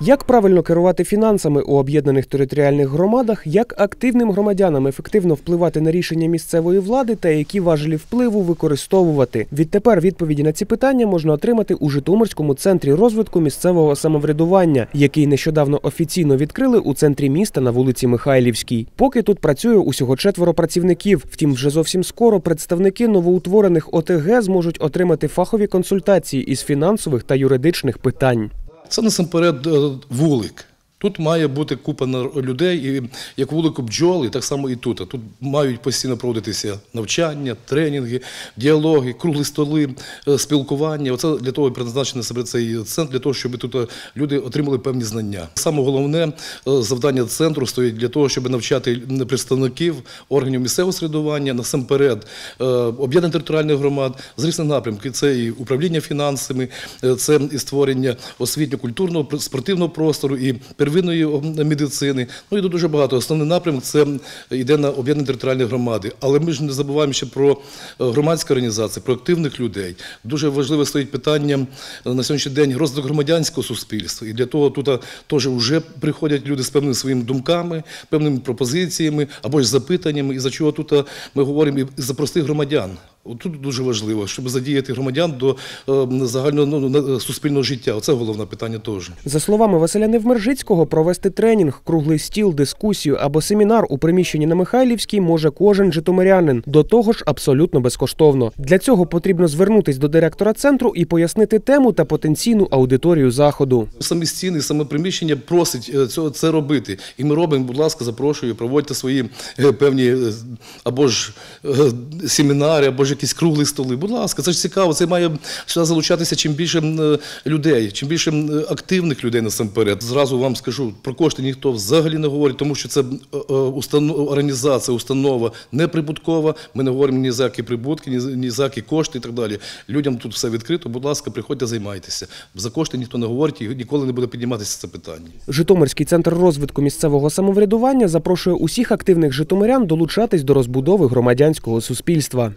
Як правильно керувати фінансами у об'єднаних територіальних громадах, як активним громадянам ефективно впливати на рішення місцевої влади та які важелі впливу використовувати? Відтепер відповіді на ці питання можна отримати у Житомирському центрі розвитку місцевого самоврядування, який нещодавно офіційно відкрили у центрі міста на вулиці Михайлівській. Поки тут працює усього четверо працівників. Втім, вже зовсім скоро представники новоутворених ОТГ зможуть отримати фахові консультації із фінансових та юридичних питань. Це насамперед е, вулик. Тут має бути купа людей, і як вулику бджол, і так само і тут. Тут мають постійно проводитися навчання, тренінги, діалоги, круглі столи, е, спілкування. Оце для того призначений себе цей центр, для того, щоб тут е, люди отримали певні знання. Саме головне е, завдання центру стоїть для того, щоб навчати представників органів місцевого середування, насамперед об'єднаних територіальних громад з різних напрямків. Це і управління фінансами, це і створення освітньо-культурного спортивного простору і первинної медицини. Ну і дуже багато. Основний напрямок це йде на об'єднані територіальні громади. Але ми ж не забуваємо ще про е, громадські організації, про активних людей. Дуже важливе стоїть питання на сьогоднішній день розвиток громадянського суспільства. І для того тут теж вже приходять люди з певними своїми думками, певними пропозиціями або ж запитаннями. І за чого тут ми говоримо і за простих громадян. Тут дуже важливо, щоб задіяти громадян до е, загального ну, суспільного життя. Оце головне питання теж. За словами Василя Невмержицького, провести тренінг, круглий стіл, дискусію або семінар у приміщенні на Михайлівській може кожен житомирянин. До того ж, абсолютно безкоштовно. Для цього потрібно звернутись до директора центру і пояснити тему та потенційну аудиторію заходу. Самі стіни, саме приміщення просить е, цього це робити. І ми робимо, будь ласка, запрошую, проводьте свої е, певні е, або ж е, семінари, або ж якісь круглі столи. Будь ласка, це ж цікаво. Це має сюди залучатися чим більше е, людей, чим більше е, активних людей насамперед. Зразу вам скажу, про кошти ніхто взагалі не говорить, тому що це е, установ- організація, установа неприбуткова. Ми не говоримо ні за які прибутки, ні за які кошти і так далі. Людям тут все відкрито. Будь ласка, приходьте, займайтеся. За кошти ніхто не говорить і ніколи не буде підніматися це питання. Житомирський центр розвитку місцевого самоврядування запрошує усіх активних житомирян долучатись до розбудови громадянського суспільства.